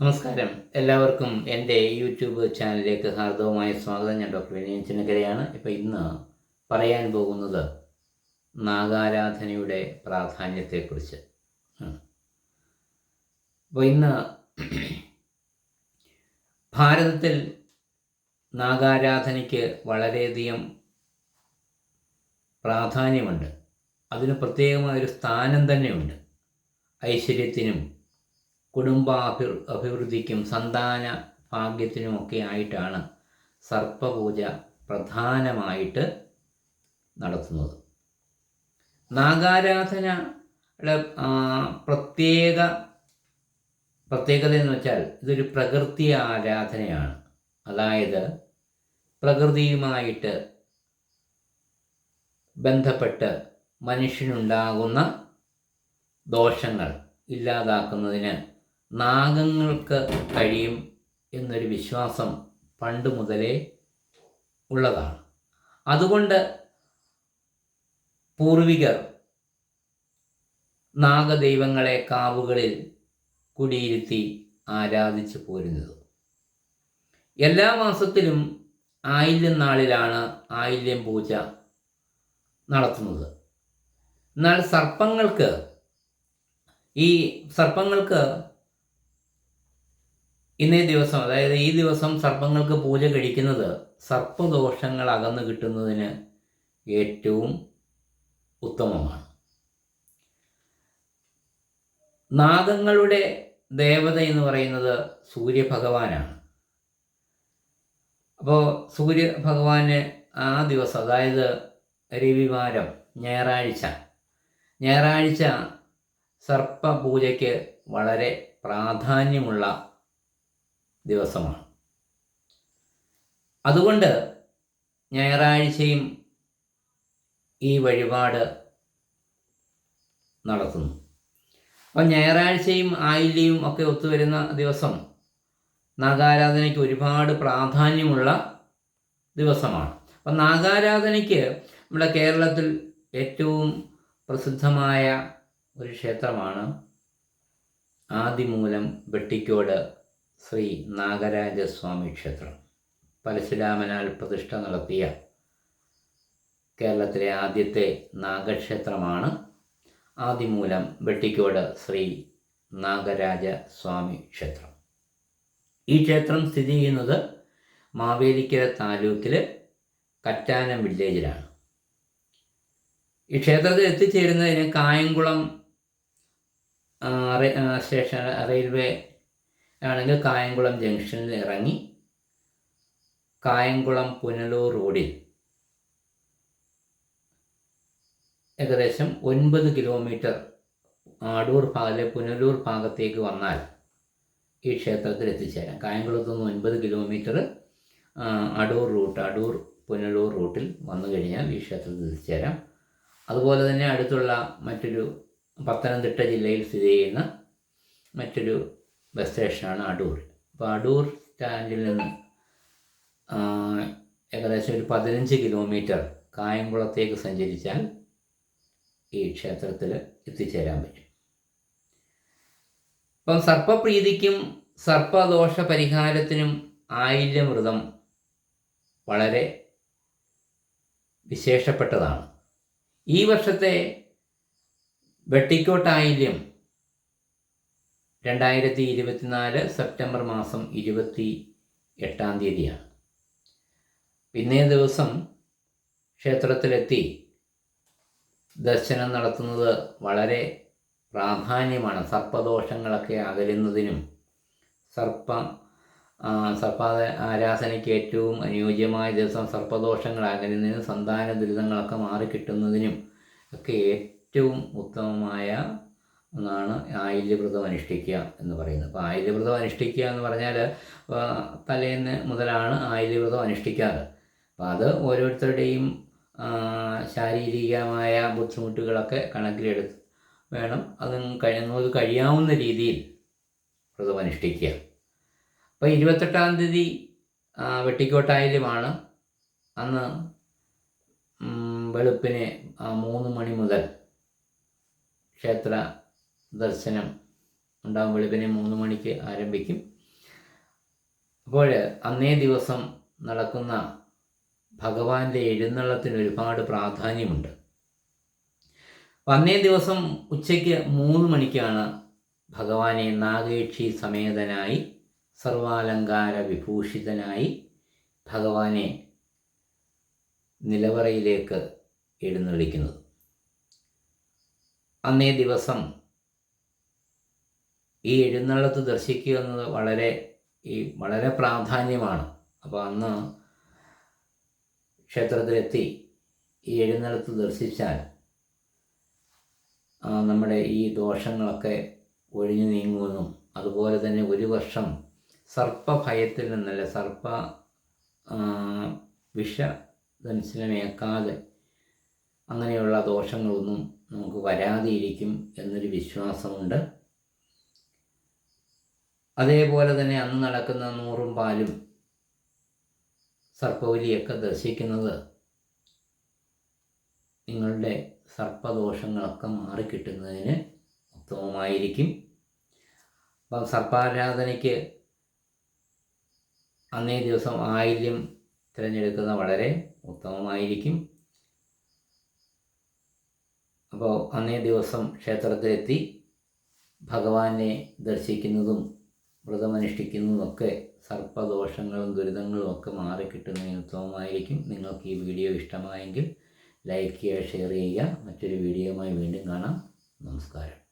നമസ്കാരം. എല്ലാവർക്കും എന്റെ യൂട്യൂബ് ചാനലിലേക്ക് ഹാർദവമായ സ്വാഗതം. ഞാൻ ഡോക്ടർ വിനയൻ ചിന്നക്കരയാണ്. ഇപ്പോൾ ഇന്ന് പറയാൻ പോകുന്നത് നാഗാരാധനയുടെ പ്രാധാന്യത്തെക്കുറിച്ച്. അപ്പോൾ ഇന്ന് ഭാരതത്തിൽ നാഗാരാധനയ്ക്ക് വളരെയധികം പ്രാധാന്യമുണ്ട്. അതിന് പ്രത്യേകമായൊരു സ്ഥാനം തന്നെയുണ്ട്. ഐശ്വര്യത്തിനും കുടുംബാഭി അഭിവൃദ്ധിക്കും സന്താന ഭാഗ്യത്തിനുമൊക്കെ ആയിട്ടാണ് സർപ്പപൂജ പ്രധാനമായിട്ട് നടത്തുന്നത്. നാഗാരാധന പ്രത്യേക പ്രത്യേകത എന്ന് വെച്ചാൽ ഇതൊരു പ്രകൃതി ആരാധനയാണ്. അതായത് പ്രകൃതിയുമായിട്ട് ബന്ധപ്പെട്ട് മനുഷ്യനുണ്ടാകുന്ന ദോഷങ്ങൾ ഇല്ലാതാക്കുന്നതിന് നാഗങ്ങൾക്ക് കഴിയും എന്നൊരു വിശ്വാസം പണ്ട് മുതലേ ഉള്ളതാണ്. അതുകൊണ്ട് പൂർവികർ നാഗദൈവങ്ങളെ കാവുകളിൽ കുടിയിരുത്തി ആരാധിച്ചു പോരുന്നത്. എല്ലാ മാസത്തിലും ആയില്യം നാളിലാണ് ആയില്യം പൂജ നടത്തുന്നത്. എന്നാൽ സർപ്പങ്ങൾക്ക് ഈ സർപ്പങ്ങൾക്ക് ഇന്നേ ദിവസം അതായത് ഈ ദിവസം സർപ്പങ്ങൾക്ക് പൂജ കഴിക്കുന്നത് സർപ്പദോഷങ്ങൾ അകന്നു കിട്ടുന്നതിന് ഏറ്റവും ഉത്തമമാണ്. നാഗങ്ങളുടെ ദേവത എന്ന് പറയുന്നത് സൂര്യഭഗവാനാണ്. അപ്പോൾ സൂര്യഭഗവാന് ആ ദിവസം അതായത് രവിവാരം ഞായറാഴ്ച ഞായറാഴ്ച സർപ്പപൂജയ്ക്ക് വളരെ പ്രാധാന്യമുള്ള ദിവസമാണ്. അതുകൊണ്ട് ഞായറാഴ്ചയും ഈ വഴിപാട് നടത്തുന്നു. അപ്പം ഞായറാഴ്ചയും ആയില്യവും ഒക്കെ ഒത്തുവരുന്ന ദിവസം നാഗാരാധനയ്ക്ക് ഒരുപാട് പ്രാധാന്യമുള്ള ദിവസമാണ്. അപ്പം നാഗാരാധനയ്ക്ക് നമ്മുടെ കേരളത്തിൽ ഏറ്റവും പ്രസിദ്ധമായ ഒരു ക്ഷേത്രമാണ് ആദിമൂലം വെട്ടിക്കോട് ശ്രീ നാഗരാജസ്വാമി ക്ഷേത്രം. പരശുരാമനാൽ പ്രതിഷ്ഠ നടത്തിയ കേരളത്തിലെ ആദ്യത്തെ നാഗക്ഷേത്രമാണ്. ആദിമൂലം വെട്ടിക്കോട് ശ്രീ നാഗരാജ സ്വാമി ക്ഷേത്രം. ഈ ക്ഷേത്രം സ്ഥിതി ചെയ്യുന്നത് മാവേലിക്കര താലൂക്കിൽ കറ്റാനം വില്ലേജിലാണ്. ഈ ക്ഷേത്രത്തിൽ എത്തിച്ചേരുന്നതിന് കായംകുളം സ്റ്റേഷൻ റെയിൽവേ ആണെങ്കിൽ കായംകുളം ജംഗ്ഷനിൽ ഇറങ്ങി കായംകുളം പുനലൂർ റോഡിൽ ഏകദേശം ഒൻപത് കിലോമീറ്റർ ആടൂർ ഭാഗത്തെ പുനലൂർ ഭാഗത്തേക്ക് വന്നാൽ ഈ ക്ഷേത്രത്തിൽ എത്തിച്ചേരാം. കായംകുളത്ത് നിന്ന് ഒൻപത് കിലോമീറ്റർ അടൂർ റൂട്ട് അടൂർ പുനലൂർ റൂട്ടിൽ വന്നു കഴിഞ്ഞാൽ ഈ ക്ഷേത്രത്തിൽ എത്തിച്ചേരാം. അതുപോലെ തന്നെ അടുത്തുള്ള മറ്റൊരു പത്തനംതിട്ട ജില്ലയിൽ സ്ഥിതി ചെയ്യുന്ന മറ്റൊരു ബസ് സ്റ്റേഷനാണ് അടൂർ. അപ്പോൾ അടൂർ സ്റ്റാൻഡിൽ നിന്ന് ഏകദേശം ഒരു പതിനഞ്ച് കിലോമീറ്റർ കായംകുളത്തേക്ക് സഞ്ചരിച്ചാൽ ഈ ക്ഷേത്രത്തിൽ എത്തിച്ചേരാൻ പറ്റും. അപ്പം സർപ്പപ്രീതിക്കും സർപ്പദോഷ പരിഹാരത്തിനും ആയില്യമൃതം വളരെ വിശേഷപ്പെട്ടതാണ്. ഈ വർഷത്തെ വെട്ടിക്കോട്ടായില്യം രണ്ടായിരത്തി ഇരുപത്തിനാല് സെപ്റ്റംബർ മാസം ഇരുപത്തി എട്ടാം തീയതിയാണ്. പിന്നേ ദിവസം ക്ഷേത്രത്തിലെത്തി ദർശനം നടത്തുന്നത് വളരെ പ്രാധാന്യമാണ്. സർപ്പദോഷങ്ങളൊക്കെ അകലുന്നതിനും സർപ്പ സർപ്പ ആരാധനയ്ക്ക് ഏറ്റവും അനുയോജ്യമായ ദിവസം സർപ്പദോഷങ്ങൾ അകലുന്നതിനും സന്താന ദുരിതങ്ങളൊക്കെ മാറിക്കിട്ടുന്നതിനും ഒക്കെ ഏറ്റവും ഉത്തമമായ ഒന്നാണ് ആയില്യവ്രതം അനുഷ്ഠിക്കുക എന്ന് പറയുന്നത്. അപ്പോൾ ആയില്യവ്രതം അനുഷ്ഠിക്കുക എന്ന് പറഞ്ഞാൽ തലേന്ന് മുതലാണ് ആയില്യവ്രതം അനുഷ്ഠിക്കാറ്. അപ്പോൾ അത് ഓരോരുത്തരുടെയും ശാരീരികമായ ബുദ്ധിമുട്ടുകളൊക്കെ കണക്കിലെടുത്ത് വേണം അത് കഴിയുന്നത് കഴിയാവുന്ന രീതിയിൽ വ്രതം അനുഷ്ഠിക്കുക. അപ്പോൾ ഇരുപത്തെട്ടാം തീയതി വെട്ടിക്കോട്ടായാലുമാണ് അന്ന് വെളുപ്പിന് മൂന്ന് മണി മുതൽ ക്ഷേത്ര ദർശനം ഉണ്ടാകും വെളുപ്പിനെ മൂന്ന് മണിക്ക് ആരംഭിക്കും. അപ്പോൾ അന്നേ ദിവസം നടക്കുന്ന ഭഗവാന്റെ എഴുന്നള്ളത്തിന് ഒരുപാട് പ്രാധാന്യമുണ്ട്. അപ്പം അന്നേ ദിവസം ഉച്ചയ്ക്ക് മൂന്ന് മണിക്കാണ് ഭഗവാനെ നാഗേക്ഷി സമേതനായി സർവാലങ്കാര വിഭൂഷിതനായി ഭഗവാനെ നിലവറയിലേക്ക് എഴുന്നള്ളിക്കുന്നത്. അന്നേ ദിവസം ഈ എഴുന്നള്ളത്ത് ദർശിക്കുക എന്നത് വളരെ ഈ വളരെ പ്രാധാന്യമാണ്. അപ്പോൾ അന്ന് ക്ഷേത്രത്തിലെത്തി ഈ എഴുന്നള്ളത്ത് ദർശിച്ചാൽ നമ്മുടെ ഈ ദോഷങ്ങളൊക്കെ ഒഴിഞ്ഞു നീങ്ങുമെന്നും അതുപോലെ തന്നെ ഒരു വർഷം സർപ്പഭയത്തിൽ നിന്നല്ല സർപ്പ വിഷ ദംശനമേക്കാതെ അങ്ങനെയുള്ള ദോഷങ്ങളൊന്നും നമുക്ക് വരാതിരിക്കും എന്നൊരു വിശ്വാസമുണ്ട്. അതേപോലെ തന്നെ അന്ന് നടക്കുന്ന നൂറും പാലും സർപ്പവലിയൊക്കെ ദർശിക്കുന്നത് നിങ്ങളുടെ സർപ്പദോഷങ്ങളൊക്കെ മാറിക്കിട്ടുന്നതിന് ഉത്തമമായിരിക്കും. അപ്പം സർപ്പാരാധനയ്ക്ക് അന്നേ ദിവസം ആയില്യം തിരഞ്ഞെടുക്കുന്ന വളരെ ഉത്തമമായിരിക്കും. അപ്പോൾ അന്നേ ദിവസം ക്ഷേത്രത്തിലെത്തി ഭഗവാനെ ദർശിക്കുന്നതും വ്രതമനുഷ്ഠിക്കുന്നതുമൊക്കെ സർപ്പദോഷങ്ങളും ദുരിതങ്ങളും ഒക്കെ മാറി കിട്ടുന്നതിന് ഉത്തമമായിരിക്കും. നിങ്ങൾക്ക് ഈ വീഡിയോ ഇഷ്ടമായെങ്കിൽ ലൈക്ക് ചെയ്യുക ഷെയർ ചെയ്യുക. മറ്റൊരു വീഡിയോയുമായി വീണ്ടും കാണാം. നമസ്കാരം.